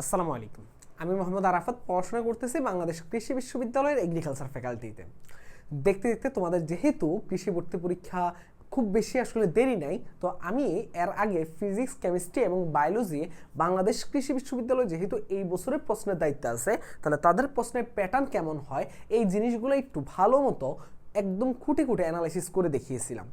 আসসালামু আলাইকুম। আমি মোহাম্মদ আরাফাত, পড়াশোনা করতেছি বাংলাদেশ কৃষি বিশ্ববিদ্যালয়ের এগ্রিকালচার ফ্যাকাল্টিতে দেখতে দেখতে তোমাদের যেহেতু কৃষি ভর্তি পরীক্ষা খুব বেশি আসলে দেরি নাই, তো আমি এর আগে ফিজিক্স কেমিস্ট্রি এবং বায়োলজি বাংলাদেশ কৃষি বিশ্ববিদ্যালয় যেহেতু এই বছরের প্রশ্নের দায়িত্ব আছে, তাহলে তাদের প্রশ্নের প্যাটার্ন কেমন হয়, এই জিনিসগুলো একটু ভালো মতো একদম খুঁটে খুঁটে অ্যানালাইসিস করে দেখিয়েছিলাম।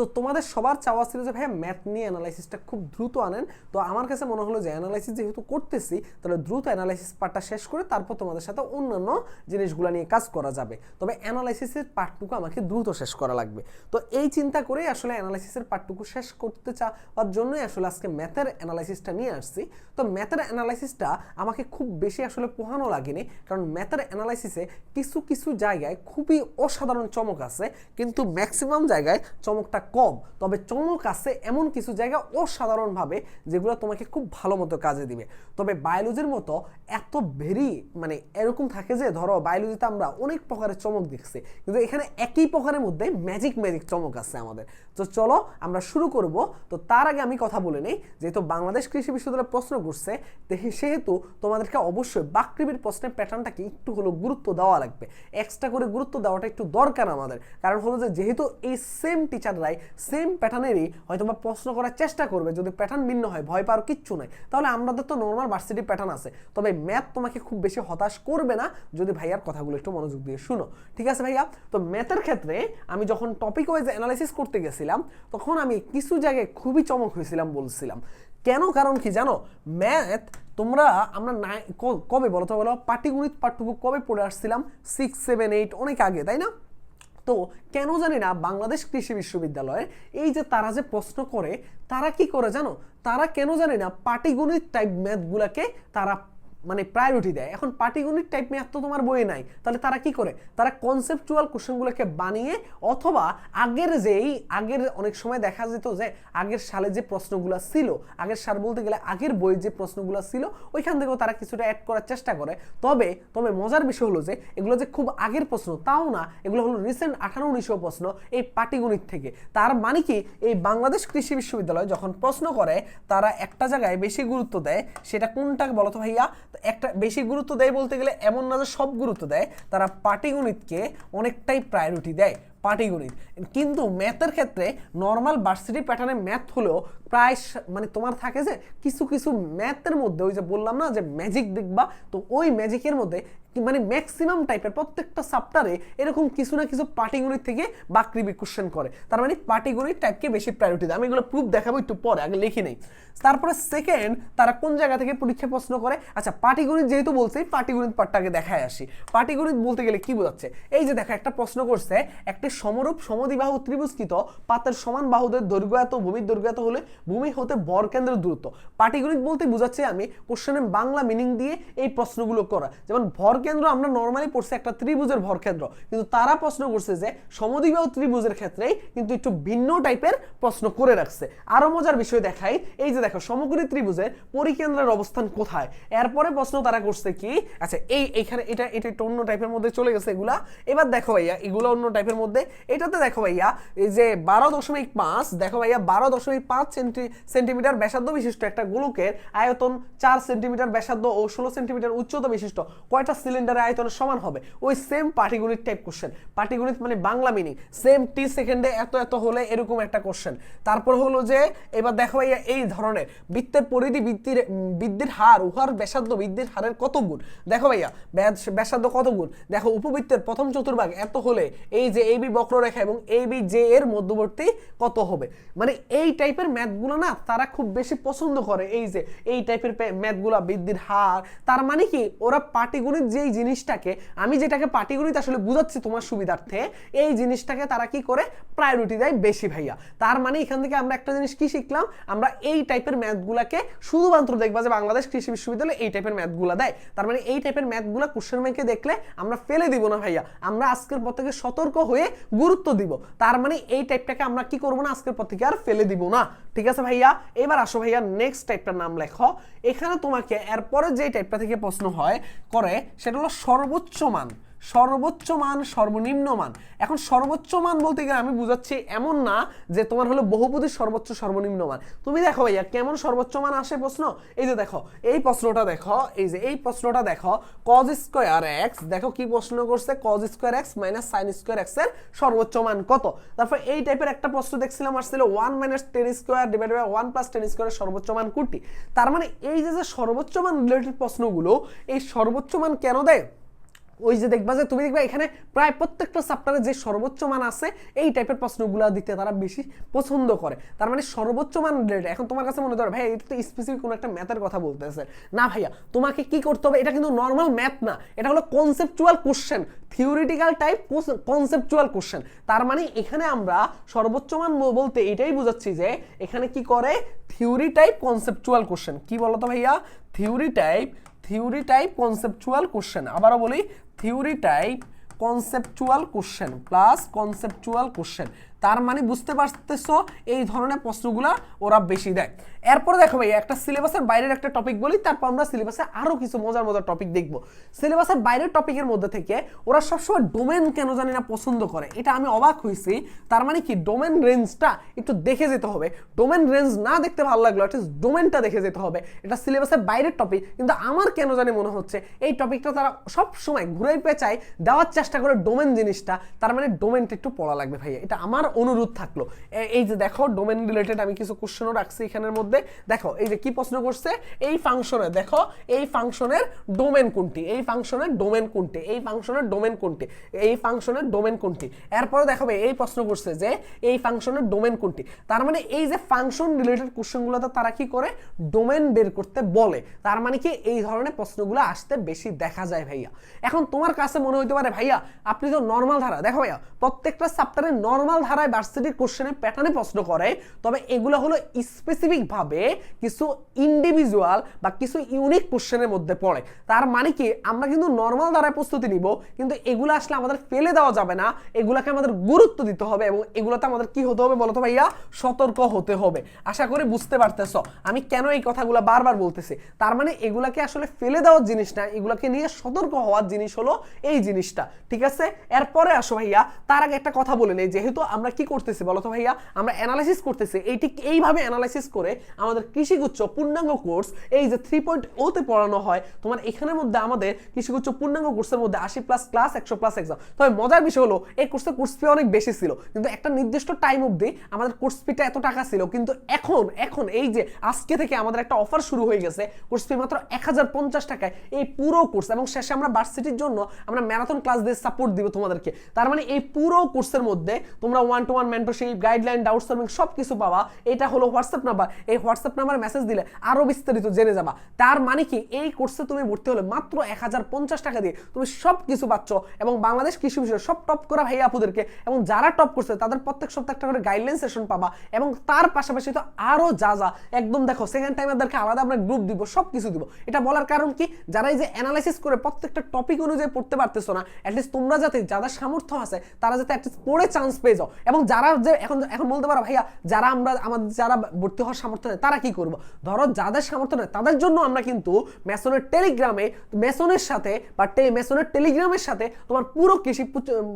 তো তোমাদের সবার চাওয়া ছিল যে, ভাইয়া ম্যাথ নিয়ে অ্যানালাইসিসটা খুব দ্রুত আনেন। তো আমার কাছে মনে হলো যে অ্যানালাইসিস যেহেতু করতেছি, তাহলে দ্রুত অ্যানালাইসিস পার্টটা শেষ করে তারপর তোমাদের সাথে অন্যান্য জিনিসগুলো নিয়ে কাজ করা যাবে। তবে অ্যানালাইসিসের পার্টটুকু আমাকে দ্রুত শেষ করা লাগবে। তো এই চিন্তা করেই আসলে অ্যানালাইসিসের পার্টটুকু শেষ করতে চাওয়ার জন্যই আসলে আজকে ম্যাথের অ্যানালাইসিসটা নিয়ে আসছি। তো ম্যাথের অ্যানালাইসিসটা আমাকে খুব বেশি আসলে পোহানো লাগেনি, কারণ ম্যাথের অ্যানালাইসিসে কিছু কিছু জায়গায় খুবই অসাধারণ চমক আছে, কিন্তু ম্যাক্সিমাম জায়গায় চমকটা কম, তবে চমক আছে এমন কিছু জায়গা অসাধারণভাবে যেগুলো তোমাকে খুব ভালো মতো কাজে দিবে। তবে বায়োলজির মতো এত ভেরি মানে এরকম থাকে যে, ধরো বায়োলজিতে আমরা অনেক প্রকারের চমক দেখছি, কিন্তু এখানে একই প্রকারের মধ্যে ম্যাজিক ম্যাজিক চমক আছে আমাদের। তো চলো আমরা শুরু করব। তো তার আগে আমি কথা বলে নিই, যেহেতু বাংলাদেশ কৃষি বিশ্ববিদ্যালয় প্রশ্ন করছে সেহেতু তোমাদেরকে অবশ্যই বাকৃবির প্রশ্নের প্যাটার্নটাকে একটু হলো গুরুত্ব দেওয়া লাগবে। এক্সট্রা করে গুরুত্ব দেওয়াটা একটু দরকার আমাদের, কারণ হলো যে, যেহেতু এই সেম টিচাররাই সেম প্যাটার্নেরই হয়তো বা প্রশ্ন করার চেষ্টা করবে, যদি প্যাটার্ন ভিন্ন হয়, ভয় পাওয়ার কিচ্ছু নাই। তাহলে আমাদের তো নর্মাল ভার্সিটি প্যাটার্ন আছে। তবে ম্যাথ তোমাকে খুব বেশি হতাশ করবে না, যদি ভাইয়ার কথাগুলো একটু মনোযোগ দিয়ে শুনো। ঠিক আছে ভাইয়া? তো ম্যাথের ক্ষেত্রে আমি যখন টপিক ওয়াইজ অ্যানালাইসিস করতে গেছিলাম, তখন আমি কিছু জায়গায় খুবই চমক হয়েছিলাম বলছিলাম। কেন? কারণ কি জানো? ম্যাথ তোমরা, আমরা ক- কবে বলো তো বলো? পাটিগণিত পাঠ্যবুক কবে পড়ে আসছিলাম? সিক্স সেভেন এইট অনেক আগে, তাই না? তো কেন জানি না বাংলাদেশ কৃষি বিশ্ববিদ্যালয়ের এই যে তারা যে প্রশ্ন করে, তারা কি করে জানো? তারা কেন জানি না পাটিগণিত টাইপ ম্যাথগুলাকে তারা মানে প্রায়োরিটি দেয়। এখন পাটিগণিত টাইপ ম্যাথ তো তোমার বইয়ে নাই। তাহলে তারা কি করে? তারা কনসেপচুয়াল কোশ্চেনগুলোকে বানিয়ে অথবা আগের যেই, আগের অনেক সময় দেখা যেত যে আগের সালে যে প্রশ্নগুলো ছিল, আগের সাল বলতে গেলে আগের বইয়ে যে প্রশ্নগুলো ছিল, ওইখান থেকেও তারা কিছুটা অ্যাড করার চেষ্টা করে। তবে তবে মজার বিষয় হলো যে এগুলো যে খুব আগের প্রশ্ন, তাও না। এগুলো হলো রিসেন্ট আঠারো উনিশশো প্রশ্ন এই পাটিগণিত থেকে। তার মানে কি? এই বাংলাদেশ কৃষি বিশ্ববিদ্যালয় যখন প্রশ্ন করে, তারা একটা জায়গায় বেশি গুরুত্ব দেয়, সেটা কোনটা বলতো ভাইয়া? একটা বেশি গুরুত্ব দেয় বলতে গেলে এমন না যে সব গুরুত্ব দেয়, তারা পাটিগণিতকে অনেকটাই প্রায়োরিটি দেয়, পাটিগণিত। কিন্তু ম্যাথের ক্ষেত্রে নর্মাল ভার্সিটি প্যাটার্নে ম্যাথ হলেও প্রায় মানে তোমার থাকে যে কিছু কিছু ম্যাথের মধ্যে, ওই যে বললাম না যে ম্যাজিক দেখবা তো ওই ম্যাজিকের মধ্যে মানে ম্যাক্সিমাম টাইপের প্রত্যেকটা সাপ্টারে এরকম কিছু না কিছু পাটিগণিত থেকে বাকৃবি কোশ্চেন করে। তার মানে পাটিগণিত টাইপকে বেশি প্রায়োরিটি দেয়। আমি এগুলো প্রুফ দেখাবো একটু পরে, আগে লিখে নেই। তারপরে সেকেন্ড তারা কোন জায়গা থেকে পরীক্ষা প্রশ্ন করে? আচ্ছা পাটিগণিত যেহেতু বলছে পাটিগণিত পার্টটাকে দেখায় আসি। পাটিগণিত বলতে গেলে কি বোঝাচ্ছে? এই যে দেখো, একটা প্রশ্ন করছে, একটি সমরূপ সমদ্বিবাহু ত্রিভুজকৃত পাতের সমান বাহুদের দৈর্ঘ্য এত ভূমির দৈর্ঘ্য এত হলে ভূমি হতে বর কেন্দ্রের দূরত্ব। পাটিগণিত বলতে বোঝাচ্ছে আমি কোশ্চেনের বাংলা মিনিং দিয়ে এই প্রশ্নগুলো করা। যেমন ভর কেন্দ্র আমরা নর্মালি পড়ছি একটা ত্রিভুজের ভর কেন্দ্র কিন্তু তারা প্রশ্ন করছে যে সমদ্বিবাহু ত্রিভুজের ক্ষেত্রেই কিন্তু একটু ভিন্ন টাইপের প্রশ্ন করে রাখছে। আরও মজার বিষয় দেখাই, এই যে দেখো, সমগ্রী ত্রিভুজের পরিকেন্দ্রের অবস্থান কোথায়? এরপরে প্রশ্ন তারা করছে কি আচ্ছা এই এখানে এটা এটা একটু অন্য টাইপের মধ্যে চলে গেছে এগুলা। এবার দেখো ভাইয়া, এগুলো অন্য টাইপের মধ্যে। এটাতে দেখো ভাইয়া, এই যে বারো দশমিক পাঁচ, দেখো ভাইয়া, বারো দশমিক পাঁচ সেন্টি, সেন্টিমিটার ব্যাসার্ধ বিশিষ্ট একটা গোলকের আয়তন চার সেন্টিমিটার ব্যাসার্ধ ও ষোলো সেন্টিমিটার উচ্চতা বিশিষ্ট। কয়টা সিলিন্ডারের আয়তনের সমান হবে। ওই সেম পাটিগণিত টাইপ কোশ্চেন পাটিগণিত মানে বাংলা মিনিং সেম টি সেকেন্ডে এত এত হলে এরকম একটা কোশ্চেন তারপর হলো যে, এবার দেখো ভাইয়া এই ধরনের। বৃত্তের পরিধি বৃত্তির বৃদ্ধির হার, উহার ব্যাসার্ধ বৃদ্ধির হারের কত গুণ? দেখো ভাইয়া, ব্যাস- ব্যাসার্ধ কত গুণ? দেখো উপবৃত্তের প্রথম চতুর্ভাগ এত হলে এই যে এই বি বক্ররেখা এবং এই বি জে এর মধ্যবর্তী কত হবে? মানে এই টাইপের ম্যাথগুলো না, তারা খুব বেশি পছন্দ করে। এই যে, এই টাইপের ম্যাথগুলো বৃদ্ধির হার, তার মানে কি, ওরা পাটিগণিত যেই জিনিসটাকে, আমি যেটাকে পাটিগণিত আসলে বুঝাচ্ছি তোমার সুবিধার্থে, এই জিনিসটাকে তারা কি করে? প্রায়োরিটি দেয় বেশি ভাইয়া। তার মানে এখান থেকে আমরা একটা জিনিস কি শিখলাম? আমরা এই টাইপের ম্যাথগুলাকে শুধুমাত্র দেখবা যে বাংলাদেশ কৃষি বিশ্ববিদ্যালয় এই টাইপের ম্যাথগুলা দেয়। তার মানে এই টাইপের ম্যাথগুলা কোশ্চেন ব্যাংকে দেখলে আমরা ফেলে দিব না ভাইয়া। আমরা আজকের পর থেকে সতর্ক হয়ে গুরুত্ব দিব। তার মানে এই টাইপটাকে আমরা কি করব না, আজকের পর থেকে আর ফেলে দিব না। ঠিক আছে ভাইয়া? এবার আসো ভাইয়া নেক্সট টাইপটার নাম লেখো। এখানে তোমাকে এরপরে যে টাইপটা থেকে প্রশ্ন হয়, করে সেটা হলো সর্বোচ্চ মান। সর্বোচ্চ মান সর্বনিম্ন মান এখন সর্বোচ্চ মান বলতে গেলে আমি বুঝাচ্ছি এমন না যে তোমার হলো বহুপদীর সর্বোচ্চ সর্বনিম্ন মান তুমি দেখো ভাইয়া, কেমন সর্বোচ্চ মান আসে প্রশ্ন? এই যে দেখো, এই প্রশ্নটা দেখো, এই যে এই প্রশ্নটা দেখো কজ স্কোয়ার এক্স দেখো কি প্রশ্ন করছে? Cos square x minus sin square এক্সের সর্বোচ্চ মান কত? তারপর এই টাইপের একটা প্রশ্ন দেখছিলাম, আসছিল one minus ten square divide by one plus ten স্কোয়ারের সর্বোচ্চ মান কোনটি? তার মানে এই যে যে সর্বোচ্চ মান রিলেটেড প্রশ্নগুলো, এই সর্বোচ্চ মান কেন দেয়? ওই যে দেখবা যে তুমি দেখবা এখানে প্রায় প্রত্যেকটা চ্যাপ্টারে যে সর্বোচ্চ মান আছে, এই টাইপের প্রশ্নগুলো দিতে তারা বেশি পছন্দ করে। তার মানে সর্বোচ্চ মান রিলেটেড এখন তোমার কাছে মনে ধরো, ভাই এটা তো স্পেসিফিক কোনো একটা ম্যাথের কথা বলতেছে। না ভাইয়া, তোমাকে কি করতে হবে? এটা কিন্তু নর্মাল ম্যাথ না, এটা হলো conceptual question theoretical type conceptual question তার মানে এখানে আমরা সর্বোচ্চ মান বলতে এটাই বোঝাচ্ছি যে, এখানে কি করে? থিওরি টাইপ কনসেপচুয়াল কোশ্চেন কি বলতো ভাইয়া? Theory type theory type conceptual question আবারও বলি theory type conceptual question plus conceptual question তার মানে বুঝতে পারতেছো এই ধরনের প্রশ্নগুলা ওরা বেশি দেয়। এরপরে দেখো ভাই, একটা সিলেবাসের বাইরের একটা টপিক বলি, তারপর আমরা সিলেবাসে আরও কিছু মজার মজার টপিক দেখব। সিলেবাসের বাইরের টপিকের মধ্যে থেকে ওরা সবসময় ডোমেন কেন জানি না পছন্দ করে, এটা আমি অবাক হয়েছি তার মানে কি ডোমেন রেঞ্জটা একটু দেখে যেতে হবে। ডোমেন রেঞ্জ না দেখতে ভালো লাগল অ্যাটলিস্ট ডোমেনটা দেখে যেতে হবে। এটা সিলেবাসের বাইরের টপিক কিন্তু আমার কেন জানি মনে হচ্ছে এই টপিকটা তারা সব সময় ঘুরে পেঁচায় দেওয়ার চেষ্টা করে ডোমেন জিনিসটা। তার মানে ডোমেনটা একটু পড়া লাগবে ভাইয়া, এটা আমার অনুরোধ থাকল। এই যে দেখো ডোমেন রিলেটেড আমি কিছু কোশ্চেনও রাখছি এখানের মধ্যে। দেখো, এই যে কি প্রশ্ন করছে? এই ফাংশনে দেখো, এই ফাংশনের ডোমেন কোনটি? এই ফাংশনের ডোমেন কোনটি? এই ফাংশনের ডোমেন কোনটি? এই ফাংশনের ডোমেন কোনটি? এরপরে দেখাবে, এই প্রশ্ন করছে যে, এই ফাংশনের ডোমেন কোনটি? তার মানে এই যে ফাংশন রিলেটেড কোশ্চেনগুলোতে তারা কি করে? ডোমেন বের করতে বলে। তার মানে কি, এই ধরনের প্রশ্নগুলো আসতে বেশি দেখা যায় ভাইয়া। এখন তোমার কাছে মনে হইতে পারে, ভাইয়া, আপনি তো নর্মাল ধারা। দেখো ভাইয়া, প্রত্যেকটা চ্যাপ্টারে নর্মাল ধারায় ভার্সিটির কোশ্চেনের প্যাটার্নে প্রশ্ন করে, তবে এগুলো হলো স্পেসিফিক ভাবে কিছু ইন্ডিভিজুয়াল বা কিছু ইউনিক কোশ্চেনের মধ্যে পড়ে। তার মানে কি, আমরা কিন্তু নর্মাল ধারায় প্রস্তুতি নিব, কিন্তু এগুলো আসলে আমাদের ফেলে দেওয়া যাবে না, এগুলাকে আমাদের গুরুত্ব দিতে হবে এবং এগুলোতে আমাদের কি হতে হবে বলতো ভাইয়া? সতর্ক হতে হবে। আশা করি বুঝতে পারতেছ, আমি কেন এই কথাগুলো বারবার বলতেছি? তার মানে এগুলাকে আসলে ফেলে দেওয়ার জিনিস না, এগুলাকে নিয়ে সতর্ক হওয়ার জিনিস হলো এই জিনিসটা, ঠিক আছে? এরপরে আসো ভাইয়া, তার আগে একটা কথা বলে নেই, যেহেতু আমরা কি করতেছি বলতো ভাইয়া? আমরা অ্যানালাইসিস করতেছি। এইটি এইভাবে অ্যানালাইসিস করে আমাদের কৃষিগুচ্ছ পূর্ণাঙ্গ কোর্স, এই যে থ্রি পয়েন্ট ওতে পড়ানো হয়, তোমার এখানের মধ্যে আমাদের কৃষিগুচ্ছ পূর্ণাঙ্গ কোর্সের মধ্যে আশি প্লাস ক্লাস একশো প্লাস এক্সাম তবে মজার বিষয় হলো, এই কোর্সের কোর্স ফি অনেক বেশি ছিল। কিন্তু একটা নির্দিষ্ট টাইম অবধি আমাদের কোর্স ফিটা এত টাকা ছিল। কিন্তু এখন এখন এই যে আজকে থেকে আমাদের একটা অফার শুরু হয়ে গেছে কোর্স ফি মাত্র এক হাজার পঞ্চাশ টাকায়। এই পুরো কোর্স এবং শেষে আমরা ভার্সিটির জন্য আমরা ম্যারাথন ক্লাস দিয়ে সাপোর্ট দিব তোমাদেরকে। তার মানে এই পুরো কোর্সের মধ্যে তোমরা one to one mentorship guideline doubt solving সব কিছু পাবা এটা হলো হোয়াটসঅ্যাপ নাম্বার এই হোয়াটসঅ্যাপ নাম্বার মেসেজ দিলে আরও বিস্তারিত জেনে যাবা। তার মানে কি? এই কোর্সে তুমি ভর্তি হলে মাত্র এক হাজার পঞ্চাশ টাকা দিয়ে তুমি সব কিছু পাচ্ছ এবং বাংলাদেশ কৃষি বিষয়ে সব টপ করা ভাই আপুদেরকে এবং যারা টপ করছে, তাদের প্রত্যেক সপ্তাহে একটা করে গাইডলাইন সেশন পাবা এবং তার পাশাপাশি তো আরও যা যা। একদম দেখো সেকেন্ড টাইম টাইমারদেরকে আলাদা আমরা গ্রুপ দিব সব কিছু দিব। এটা বলার কারণ কি? যারা এই যে অ্যানালাইসিস করে প্রত্যেকটা টপিক অনুযায়ী পড়তে পারতেছো না অ্যাটলিস্ট তোমরা যাতে যাদের সামর্থ্য আছে, তারা যাতে অ্যাটলিস্ট পড়ে চান্স পেয়ে যাও। এবং যারা যে এখন এখন বলতে পারো, ভাইয়া, যারা আমরা, আমাদের যারা ভর্তি হওয়ার সামর্থ্য নেই, তারা কি করব? ধরো, যাদের সামর্থ্য নেই, তাদের জন্য আমরা কিন্তু মেসনের টেলিগ্রামে মেসনের সাথে বা মেসনের টেলিগ্রামের সাথে তোমার পুরো কৃষি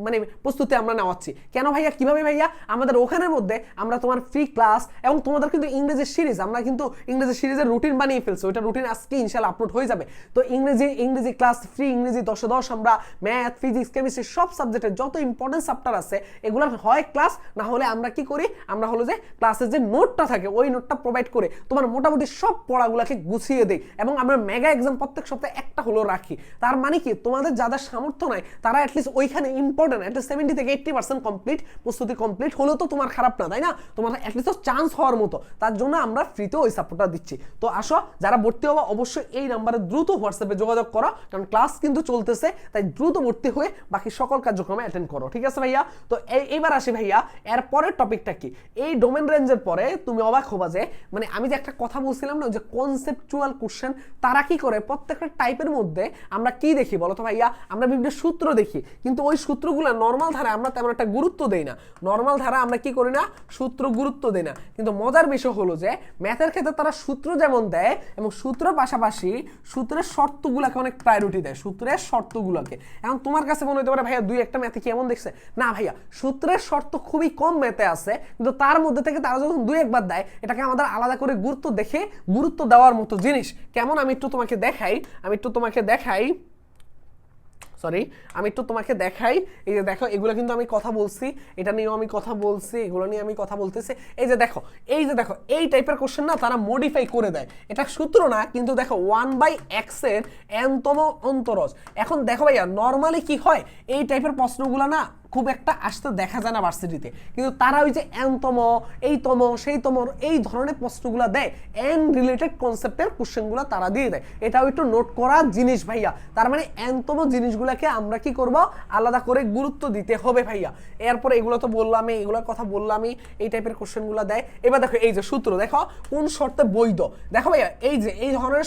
মানে প্রস্তুতি আমরা নেওয়াচ্ছি। কেন ভাইয়া? কীভাবে ভাইয়া? আমাদের ওখানের মধ্যে আমরা তোমার ফ্রি ক্লাস এবং তোমাদের কিন্তু ইংরেজি সিরিজ আমরা কিন্তু ইংরেজি সিরিজের রুটিন বানিয়ে ফেলছি। ওইটা রুটিন আজকে ইনশাল্লাহ আপলোড হয়ে যাবে। তো ইংরেজি ইংরেজি ক্লাস ফ্রি ইংরেজি দশে দশ আমরা ম্যাথ ফিজিক্স কেমিস্ট্রি সব সাবজেক্টের যত ইম্পর্টেন্ট চ্যাপ্টার আছে, এগুলোর হয় ক্লাস না হলে আমরা কি করি? আমরা হলো যে ক্লাসের যে নোটটা থাকে, ওই নোটটা প্রোভাইড করে তোমার মোটামুটি সব পড়াগুলোকে গুছিয়ে দেই এবং আমরা মেগা এক্সাম প্রত্যেক সপ্তাহে একটা হলো রাখি। তার মানে কি? তোমাদের যাদের সামর্থ্য নাই, তারা অ্যাটলিস্ট ওইখানে ইম্পর্টেন্ট অ্যাটলিস্ট সেভেন্টি থেকে এইট্টি পার্সেন্ট কমপ্লিট প্রস্তুতি কমপ্লিট হলেও তো তোমার খারাপ না, তাই না? তোমার অ্যাটলিস্ট চান্স হওয়ার মতো। তার জন্য আমরা ফ্রিতে ওই সাপোর্টটা দিচ্ছি। তো আসো, যারা ভর্তি হব অবশ্যই এই নাম্বারে দ্রুত হোয়াটসঅ্যাপে যোগাযোগ করো, কারণ ক্লাস কিন্তু চলতেছে, তাই দ্রুত ভর্তি হয়ে বাকি সকল কার্যক্রমে অ্যাটেন্ড করো। ঠিক আছে ভাইয়া? তো এই- এইবার আসি ভাই ভাইয়া, এর পরের টপিকটা কি? এই ডোমেন রেঞ্জের পরে তুমি অবাক হবা যে মানে আমি যে একটা কথা বলছিলাম না, যে কনসেপচুয়াল কোশ্চেন তারা কি করে? প্রত্যেকটা টাইপের মধ্যে আমরা কি দেখি বলো তো ভাইয়া? আমরা বিভিন্ন সূত্র দেখি, কিন্তু ওই সূত্রগুলো নর্মাল ধারা আমরা তেমন একটা গুরুত্ব দেই না। নর্মাল ধারা আমরা কি করি না? সূত্র গুরুত্ব দেই না। কিন্তু মজার বিষয় হলো যে ম্যাথের ক্ষেত্রে তারা সূত্র যেমন দেয় এবং সূত্রের পাশাপাশি সূত্রের শর্তগুলোকে অনেক প্রায়োরিটি দেয়, সূত্রের শর্তগুলোকে। এখন তোমার কাছে মনে হতে পারে, ভাইয়া, দুই একটা ম্যাথে কি এমন দেখছে? না ভাইয়া, সূত্রের শর্ত খুবই কম ম্যাথে আছে, কিন্তু তার মধ্যে থেকে তারা যখন দুই একবার দেয়, এটাকে আমাদের আলাদা করে গুরুত্ব দেখে গুরুত্ব দেওয়ার মতো জিনিস। কেমন? আমি একটু তোমাকে দেখাই, আমি একটু তোমাকে দেখাই। সরি আমি একটু তোমাকে দেখাই। এই যে দেখো, এগুলো কিন্তু আমি কথা বলছি, এটা নিয়েও আমি কথা বলছি, এগুলো নিয়ে আমি কথা বলতেছি। এই যে দেখো, এই যে দেখো, এই টাইপের কোশ্চেন না তারা মডিফাই করে দেয়। এটা সূত্র না, কিন্তু দেখো ওয়ান বাই এক্সের এনতম অন্তরজ। এখন দেখো ভাইয়া নর্মালি কি হয়? এই টাইপের প্রশ্নগুলো না খুব একটা আসতে দেখা যায় না ভার্সিটিতে কিন্তু তারা ওই যে এনতম, এইতম, সেইতম, এই ধরনের প্রশ্নগুলো দেয়। এন রিলেটেড কনসেপ্টের কোশ্চেনগুলো তারা দিয়ে দেয়। এটাও একটু নোট করার জিনিস ভাইয়া। তার মানে এনতম জিনিসগুলোকে আমরা কি করব? আলাদা করে গুরুত্ব দিতে হবে ভাইয়া। এরপরে এগুলো তো বললামই, এগুলোর কথা বললামই, এই টাইপের কোশ্চেনগুলো দেয়। এবার দেখো, এই যে সূত্র, দেখো, কোন শর্তে বৈধ? দেখো ভাইয়া, এই যে, এই ধরনের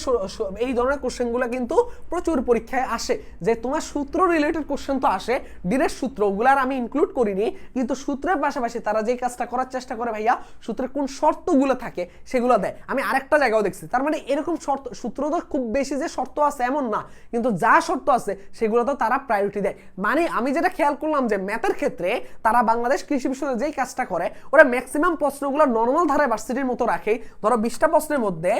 এই ধরনের কোশ্চেনগুলো কিন্তু প্রচুর পরীক্ষায় আসে। যে তোমার সূত্র রিলেটেড কোশ্চেন তো আসে ডিরেক্ট সূত্র আমি ইনক্লুড করিনি, কিন্তু সূত্রের পাশাপাশি তারা যে কাজটা করার চেষ্টা করে ভাইয়া সূত্রের কোন শর্তগুলো থাকে সেগুলো দেয়। আমি আরেকটা জায়গাও দেখছি, তার মানে এরকম শর্ত, সূত্র তো খুব বেশি যে শর্ত আছে এমন না, কিন্তু যা শর্ত আছে সেগুলো তো তারা প্রায়োরিটি দেয়। মানে আমি যেটা খেয়াল করলাম যে ম্যাথের ক্ষেত্রে তারা বাংলাদেশ কৃষি বিশ্ববিদ্যালয়ে যেই কাজটা করে, ওরা ম্যাক্সিমাম প্রশ্নগুলো নর্মাল ধারায় ভার্সিটির মতো রাখে। ধরো বিশটা প্রশ্নের মধ্যে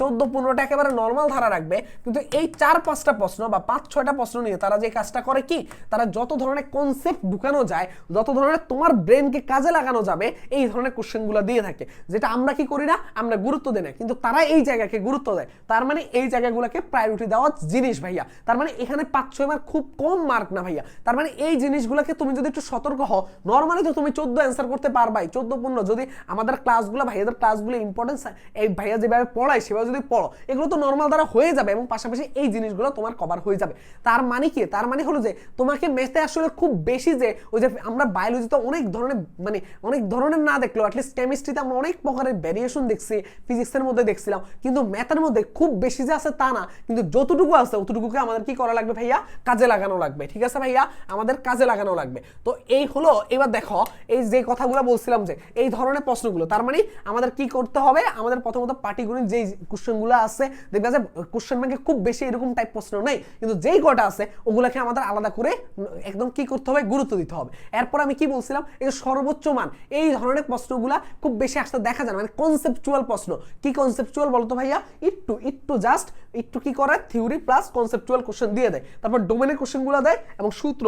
চোদ্দ পনেরোটা একেবারে নর্মাল ধারা রাখবে, কিন্তু এই চার পাঁচটা প্রশ্ন বা পাঁচ ছয়টা প্রশ্ন নিয়ে তারা যে কাজটা করে কি, তারা যত ধরনের কনসেপ্ট ঢুকানো যায়, যত ধরনের তোমার ব্রেনকে কাজে লাগানো যাবে, এই ধরনের কোশ্চেনগুলো দিয়ে থাকে। যেটা আমরা কি করি না, আমরা গুরুত্ব দিই না। কিন্তু তারা এই জায়গাকে গুরুত্ব দেয়। তার মানে এই জায়গাগুলোকে প্রায়োরিটি দেওয়া জিনিস ভাইয়া। তার মানে এখানে পাঁচ ছয় মার্ক খুব কম মার্ক না ভাইয়া। তার মানে এই জিনিসগুলোকে তুমি যদি একটু সতর্ক হও নর্মালি তো তুমি চোদ্দ অ্যান্সার করতে পারবাই, চোদ্দ পনেরো। যদি আমাদের ক্লাসগুলো ভাইয়াদের ক্লাসগুলো ইম্পর্টেন্স এই ভাইয়া যেভাবে পড়ায়, সেভাবে যদি পড়ো, এগুলো তো নর্মাল দ্বারা হয়ে যাবে এবং পাশাপাশি এই জিনিসগুলো তোমার কভার হয়ে যাবে। তার মানে কি? তার মানে হলো যে তোমাকে ম্যাথে আসলে খুব বেশি যে ওই যে আমরা বায়োলজিতে অনেক ধরনের মানে অনেক ধরনের না দেখলেও অ্যাটলিস্ট কেমিস্ট্রিতে আমরা অনেক প্রকারের ভ্যারিয়েশন দেখছি ফিজিক্সের মধ্যে দেখছিলাম। কিন্তু ম্যাথের মধ্যে খুব বেশি যে আছে তা না। কিন্তু যতটুকু আছে, অতটুকুকে আমাদের কি করা লাগবে ভাইয়া? কাজে লাগানো লাগবে, ঠিক আছে ভাইয়া? আমাদের কাজে লাগানো লাগবে। তো এই হলো, এবার দেখো, এই যে কথাগুলো বলছিলাম যে, এই ধরনের প্রশ্নগুলো, তার মানে আমাদের কি করতে হবে? আমাদের প্রথমত পাটিগণিত যেই কোশ্চেনগুলো আছে, দেখবে যে কোশ্চেন ব্যাংকে খুব বেশি এরকম টাইপ প্রশ্ন নেই। কিন্তু যেই কটা আছে, ওগুলোকে আমাদের আলাদা করে একদম কি করতে হবে? গুরুত্ব দিতে হবে। এরপর আমি কি বলছিলাম? এই যে সর্বোচ্চ মান, এই ধরনের প্রশ্নগুলা খুব বেশি আসতে দেখা যায় মানে কনসেপচুয়াল প্রশ্ন। কি কনসেপচুয়াল বলতো ভাইয়া? একটু একটু জাস্ট একটু কি করে? থিওরি প্লাস কনসেপচুয়াল কোশ্চেন দিয়ে দেয়। তারপর ডোমেনের কোশ্চেনগুলো দেয় এবং সূত্র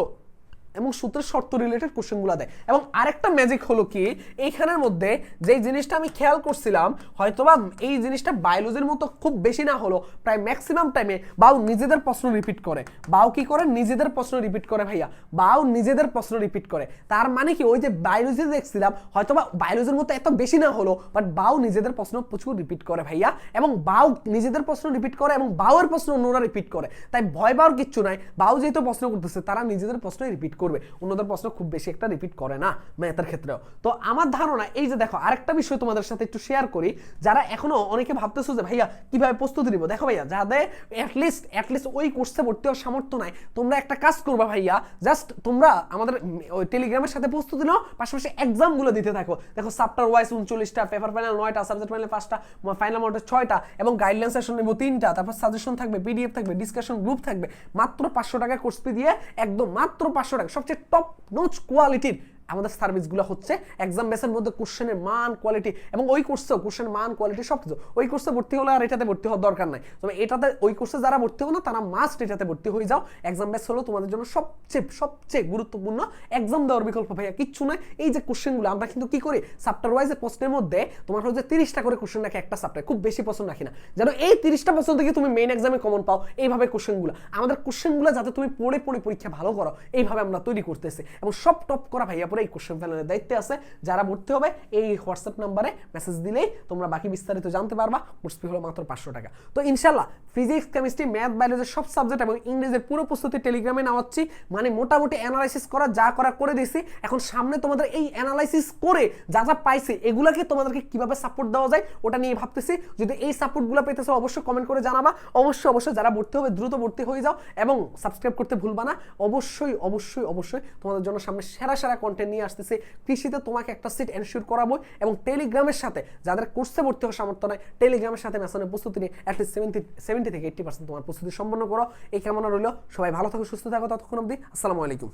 এবং সূত্রের শর্ত রিলেটেড কোশ্চেনগুলো দেয়। এবং আরেকটা ম্যাজিক হলো কি, এইখানের মধ্যে যেই জিনিসটা আমি খেয়াল করছিলাম, হয়তোবা এই জিনিসটা বায়োলজির মতো খুব বেশি না হলো প্রায় ম্যাক্সিমাম টাইমে বাউ নিজেদের প্রশ্ন রিপিট করে। বাউ কি করে? নিজেদের প্রশ্ন রিপিট করে ভাইয়া। বাউ নিজেদের প্রশ্ন রিপিট করে। তার মানে কি, ওই যে বায়োলজি দেখছিলাম, হয়তোবা বায়োলজির মতো এত বেশি না হলো বাট বাউ নিজেদের প্রশ্ন প্রচুর রিপিট করে ভাইয়া। এবং বাউ নিজেদের প্রশ্ন রিপিট করে এবং বাউয়ের প্রশ্ন অন্যরা রিপিট করে। তাই ভয় পাওয়ার কিচ্ছু নাই। বাউ যেহেতু প্রশ্ন করতেছে, তারা নিজেদের প্রশ্ন রিপিট করবে। অন্যদের প্রশ্ন খুব বেশি একটা রিপিট করে না ম্যাথের ক্ষেত্রেও। তো আমার ধারণা, এই যে দেখো, আরেকটা বিষয় তোমাদের সাথে একটু শেয়ার করি। যারা এখনও অনেকে ভাবতেছো যে, ভাইয়া, কীভাবে প্রস্তুতি নিব? দেখো ভাইয়া, যাদের অ্যাটলিস্ট অ্যাটলিস্ট ওই কোর্সে ভর্তি হওয়ার সামর্থ্য নাই, তোমরা একটা কাজ করবা ভাইয়া জাস্ট তোমরা আমাদের ওই টেলিগ্রামের সাথে প্রস্তুতি নাও, পাশাপাশি এক্সামগুলো দিতে থাকো। দেখো চ্যাপ্টার ওয়াইজ উনচল্লিশটা পেপার ফাইনাল নয়টা সাবজেক্ট ফাইনাল পাঁচটা ফাইনাল মোটে ছয়টা, এবং গাইডলাইন সেশন নেব তিনটা, তারপর সাজেশন থাকবে পিডিএফ থাকবে ডিসকাশন গ্রুপ থাকবে, মাত্র পাঁচশো টাকা কোর্স ফি দিয়ে, একদম মাত্র পাঁচশো টাকা সবচেয়ে টপ নোচ কোয়ালিটির আমাদের সার্ভিসগুলো হচ্ছে এক্সাম বেসের মধ্যে কোশ্চেনের মান কোয়ালিটি এবং ওই কোর্সেও কোশ্চেন মান কোয়ালিটি সব কিছু ওই কোর্সে ভর্তি হলে আর এটাতে ভর্তি হওয়ার দরকার নাই। তবে এটাতে ওই কোর্সে যারা ভর্তি হবে না, তারা মাস্ট এটাতে ভর্তি হয়ে যাও। এক্সাম বেস হলো তোমাদের জন্য সবচেয়ে সবচেয়ে গুরুত্বপূর্ণ এক্সাম দেওয়ার বিকল্প ভাইয়া, কিচ্ছু নয় এই যে কোশ্চেনগুলো আমরা কিন্তু কি করি? সাপ্টার ওয়াইজ প্রশ্নের মধ্যে তোমার হচ্ছে তিরিশটা করে কোশ্চেন রাখি একটা সাপ্টার খুব বেশি পছন্দ রাখি না। যেন এই তিরিশটা পছন্দ থেকে তুমি মেইন এক্সামে কমন পাও, এইভাবে কোশ্চেনগুলো আমাদের কোশ্চেনগুলো যাতে তুমি পড়ে পড়ে পরীক্ষা ভালো করো, এইভাবে আমরা তৈরি করতেছি। এবং সব টপ করা ভাইয়া পুরো এই কোশ্চেন প্যানেলের দায়িত্বে আছে। যারা ভর্তি হবে, এই হোয়াটসঅ্যাপ নাম্বারে মেসেজ দিলেই তোমরা বাকি বিস্তারিত জানতে পারবা। কোর্স ফি হলো মাত্র পাঁচশো টাকা। তো ইনশাল্লাহ ফিজিক্স কেমিস্ট্রি ম্যাথ বায়োলজির সব সাবজেক্ট এবং ইংরেজির পুরো প্রস্তুতি টেলিগ্রামে নেওয়াচ্ছি মানে মোটামুটি অ্যানালাইসিস করা, যা করা করে দিছি এখন সামনে তোমাদের এই অ্যানালাইসিস করে যা যা পাইছি, এগুলাকে তোমাদেরকে কীভাবে সাপোর্ট দেওয়া যায়, ওটা নিয়ে ভাবতেছি। যদি এই সাপোর্টগুলো পেতেছো, অবশ্যই কমেন্ট করে জানাবা। অবশ্যই অবশ্যই যারা ভর্তি হবে, দ্রুত ভর্তি হয়ে যাও এবং সাবস্ক্রাইব করতে ভুলবা না। অবশ্যই অবশ্যই অবশ্যই তোমাদের জন্য সামনে সেরা সেরা কন্টেন্ট নিয়ে আসতেছি। কৃষিতে তোমাকে একটা সিট এনশিওর করাবো এবং টেলিগ্রামের সাথে যাদের কোর্সে ভর্তি হওয়ার সামর্থ্য নয় টেলিগ্রামের সাথে মেসনের প্রস্তুতি নিয়ে অ্যাটলিস্ট সেভেন্টি সেভেন্টি থেকে এইটটি পার্সেন্ট তোমার প্রস্তুতি সম্পন্ন করো। এই কামনা রইল। সবাই ভালো থাকো, সুস্থ থাকো, ততক্ষণ অবধি। আসসালামু আলাইকুম।